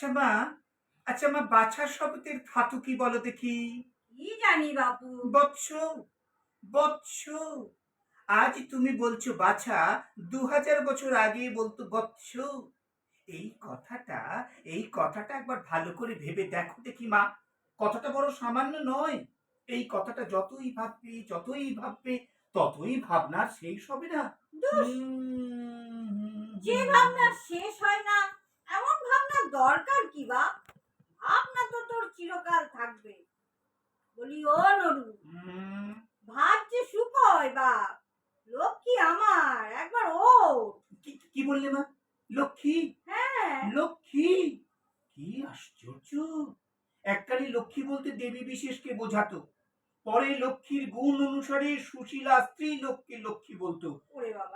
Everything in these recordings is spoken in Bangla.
আচ্ছা মা আচ্ছা মা বাছা শব্দের ধাতু কি বলো দেখি? কি জানি বাপু। বৎস বৎস। আজ তুমি বলছো বাছা দু হাজার বছর আগে বলতো বৎস। এই কথাটা এই কথাটা একবার ভালো করে ভেবে দেখো দেখি মা। কথাটা বড় সামান্য নয়। এই কথাটা যতই ভাববে যতই ভাববে ততই ভাবনার শেষ হবে না। যে ভাবনা শেষ হয় না এমন ভাবনার দরকার কি বা ভাবনা তো তোর চিরকাল থাকবে বলি ও নরু হুম, ভাব যে সুকয় বাপ লক্ষ্মী আমার একবার ও কি বললে মা? লক্ষ্মী? হ্যাঁ। লক্ষ্মী? কি আশ্চর্য! এককালে লক্ষ্মী বলতে দেবী বিশেষকে বোঝাতো। পরে লক্ষ্মীর গুণ অনুসারে সুশীলা স্ত্রী লোককে লক্ষ্মী বলতো।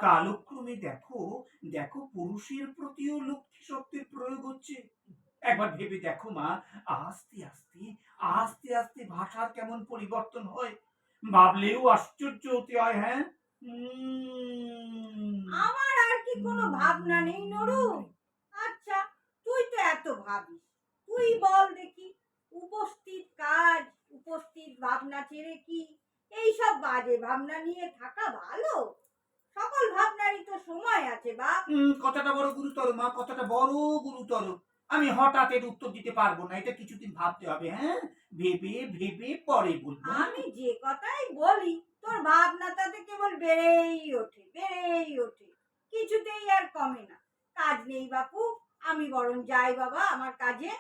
কালক্রমে দেখো দেখো পুরুষের প্রতিও লক্ষ্মী শব্দের প্রয়োগ হচ্ছে। একবার ভেবে দেখো মা আস্তে আস্তে আস্তে আস্তে ভাষার কেমন পরিবর্তন হয়। ভাবলেও আশ্চর্য হতে হয় হ্যাঁ। আমার আর কি কোনো ভাবনা নেই নরু। আচ্ছা তুই তো এত ভাবিস। তুই বল দেখি উপস্থিত কাজ উপস্থিত ভাবনা ছেড়ে কি? এই সব বাজে ভাবনা নিয়ে থাকা ভালো? সকল ভাবনারই তো সময় আছে বাপ। হুম, কথাটা বড় গুরুতর মা কথাটা বড় গুরুতর। আমি হঠাৎ এর উত্তর দিতে পারব না এটা কিছুদিন ভাবতে হবে হ্যাঁ? ভেবে ভেবে পরে বলব? আমি যে কথাই বলি তোর ভাবনা তাতে কেবল বেড়েই ওঠে বেড়েই ওঠে। কিছুতেই আর কমে না। কাজ নেই বাপু আমি বরং যাই বাবা আমার কাজে।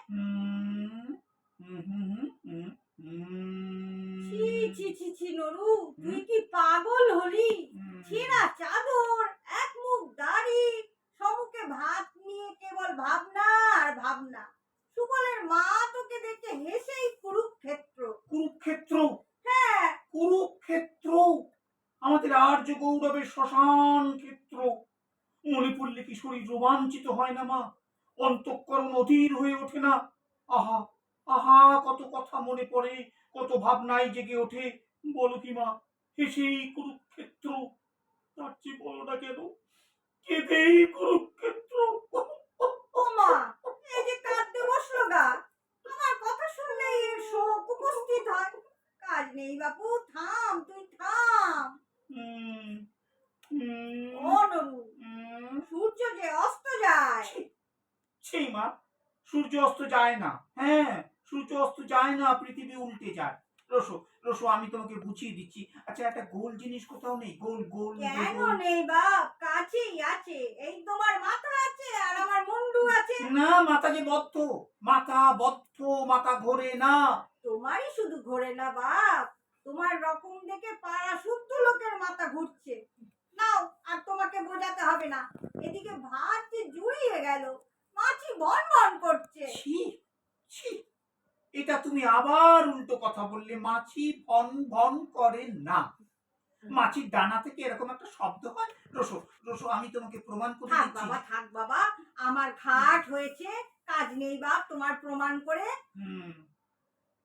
ছি ছি ছি ছি নরু তুই কি পাগল হলি। ছেঁড়া চাদর এক মুখ দাড়ি সমুখে ভাত নিয়ে কেবল ভাবনা আর ভাবনা। সুবলের মা তোকে দেখে হেসেই কুরুক্ষেত্র কুরুক্ষেত্র হ্যাঁ কুরুক্ষেত্র আমাদের আর্য গৌরবের শ্মশান ক্ষেত্র। মণিপুরলে পড়লে কি শরীর রোমাঞ্চিত হয় না মা। অন্তঃকরণ অধীর হয়ে ওঠে না। আহা আহা, কত কথা মনে পড়ে, কত ভাবনায় জেগে ওঠে। বলো কি মা হেসেই কুরুক্ষেত্র। তার চেয়ে বলো না কেন? কেঁদেই কুরুক্ষেত্র ও মা এই যে কাঁদতে বসল গা তোমার কথা শুনলেই এর শোক উপস্থিত হয় কাজ নেই বাপু থাম তুই থাম হুম, হুম, ও নরু হুম। সূর্য যে অস্ত যায় সেই মা সূর্য অস্ত যায় না। হ্যাঁ সূর্য অস্ত যায় না পৃথিবী উল্টে যায়। রসো রসো আমি তোমাকে বুঝিয়ে দিচ্ছি। আচ্ছা একটা গোল জিনিস কোথাও নেই? গোল গোল কেন নেই বাপ কাছেই আছে। এই তোমার মাথা আছে আর আমার মুন্ডু আছে। না মাথা যে বদ্ধ। মাথা বদ্ধ মাথা ঘোরে না। তোমারই শুধু ঘোরে না বাপ। তোমার রকম দেখে পাড়া শুদ্ধ লোকের মাথা ঘুরছে। নাও আর তোমাকে বোঝাতে হবে না। এদিকে ভাত যে জুড়িয়ে গেল। মাছি বন বন করছে। ছি ছি। এটা তুমি আবার উল্টো কথা বললে মাছি ভন ভন করে না। মাছির ডানা থেকে এরকম একটা শব্দ হয়। রসো রসো আমি তোমাকে প্রমাণ করে থাক বাবা থাক বাবা আমার ঘাট হয়েছে কাজ নেই বাপ তোমার প্রমাণ করে হুম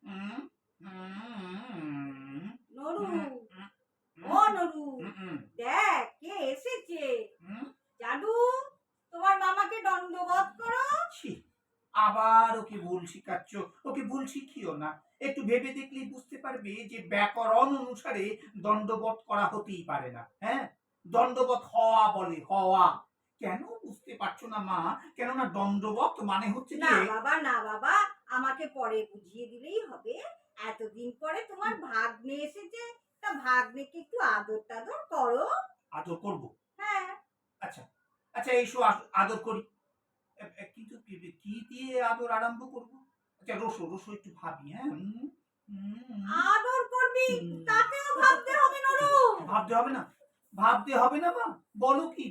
হুম হুম নরু হুম, ও নরু হুম, হুম, দেখ কে এসেছে হুম। জাদু তোমার মামাকে দণ্ডবোধ করো ছি, আবার ওকে ভুল শিখাচ্ছ? ওকে ভুল শিখিও না। একটু ভেবে দেখলেই বুঝতে পারবে যে ব্যাকরণ অনুসারে দণ্ডবধ করা হতেই পারে না হ্যাঁ? দণ্ডবধ হওয়া বলে হওয়া। কেন বুঝতে পারছ না মা? কেননা দণ্ডবধ মানে হচ্ছে না বাবা না বাবা আমাকে পরে বুঝিয়ে দিলেই হবে। এতদিন পরে তোমার ভাগ্নে এসেছে। তা ভাগ্নেকে একটু আদর টাদর করো। আদর করব? হ্যাঁ। আচ্ছা আচ্ছা আস- আদর করি। কিন্তু কি- দিয়ে আদর আরম্ভ করব? আচ্ছা রসো রসো একটু ভাবি হ্যাঁ আদর করবি। তাতেও ভাবতে হবে নরু ভাবতে হবে না? ভাবতে হবে না মা? বলো কি?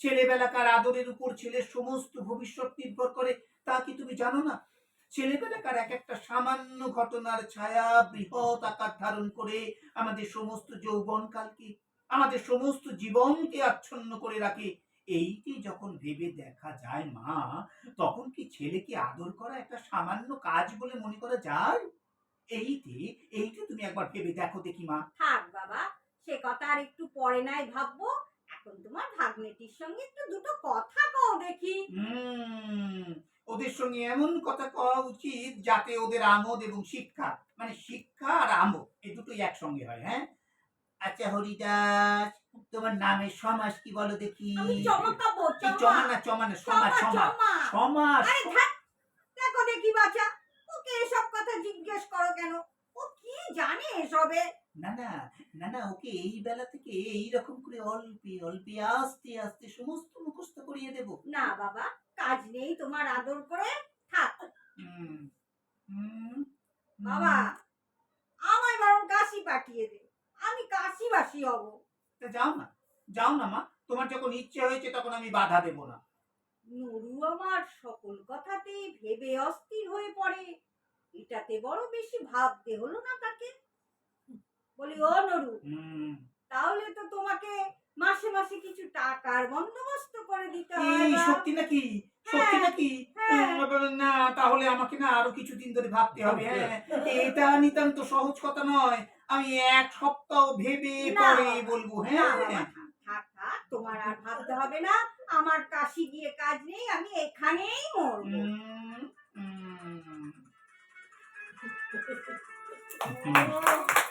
ছেলেবেলাকার আদরের উপর ছেলের সমস্ত ভবিষ্যৎ নির্ভর করে তা কি তুমি জানো না? ছেলেবেলাকার এক একটা সামান্য ঘটনার ছায়া বৃহৎ আকার ধারণ করে আমাদের সমস্ত যৌবনকালকে আমাদের সমস্ত জীবনকে আচ্ছন্ন করে রাখে। এইটি যখন ভেবে দেখা যায় মা তখন কি ছেলেকে আদর করা একটা সামান্য কাজ বলে মনে করা যায়? এইটি এইটি তুমি একবার ভেবে দেখো দেখি মা। থাক বাবা সে কথা আর একটু পরে নাই ভাববো। এখন তোমার ভাগ্নেটির সঙ্গে একটু দুটো কথা কও দেখি। হুম ওদের সঙ্গে এমন কথা কওয়া উচিত যাতে ওদের আমোদ এবং শিক্ষা মানে শিক্ষা আর আমোদ এই দুটোই একসঙ্গে হয় হ্যাঁ? আচ্ছা হরিদাস তোমার নামের সমাস কি বলো দেখি? চমা। না চমা না সমাস সমাস। সমাস দেখো দেখি বাচ্চা ওকে এসব কথা জিজ্ঞেস করো কেন? ও কি জানে এসবে? না না না না ওকে এই বেলা থেকে এই রকম করে অল্পে অল্পে আস্তে আস্তে সমস্ত মুখস্থ করিয়ে দেব। না বাবা কাজ নেই তোমার আদর করে। থাক। হুম, হুম, বাবা আমায় বরং কাশি পাঠিয়ে দে। আমি কাশি বাসি হব। যাও না যাও না মা। তোমার যখন ইচ্ছে হয়েছে তখন আমি বাধা দেব না। নুরু আমার সকল কথাতেই ভেবে অস্থির হয়ে পড়ে। এটাতে বড় বেশি ভাবতে হলো না তাকে। বলি ও নরু তাহলে তো তোমাকে মাসে মাসে কিছু টাকার বন্দোবস্ত করে দিতে হয় সত্যি নাকি? সত্যি হ্যাঁ, নাকি হ্যাঁ। না তাহলে আমাকে না আরও কিছুদিন ধরে ভাবতে হবে। হ্যাঁ। এটা নিতান্ত সহজ কথা নয়। আমি এক সপ্তাহ ভেবে পরে বলব হ্যাঁ? থাক, থাক তোমার আর ভাবতে হবে না। আমার কাশি গিয়ে কাজ নেই আমি এখানেই মরবো। Thank। ও,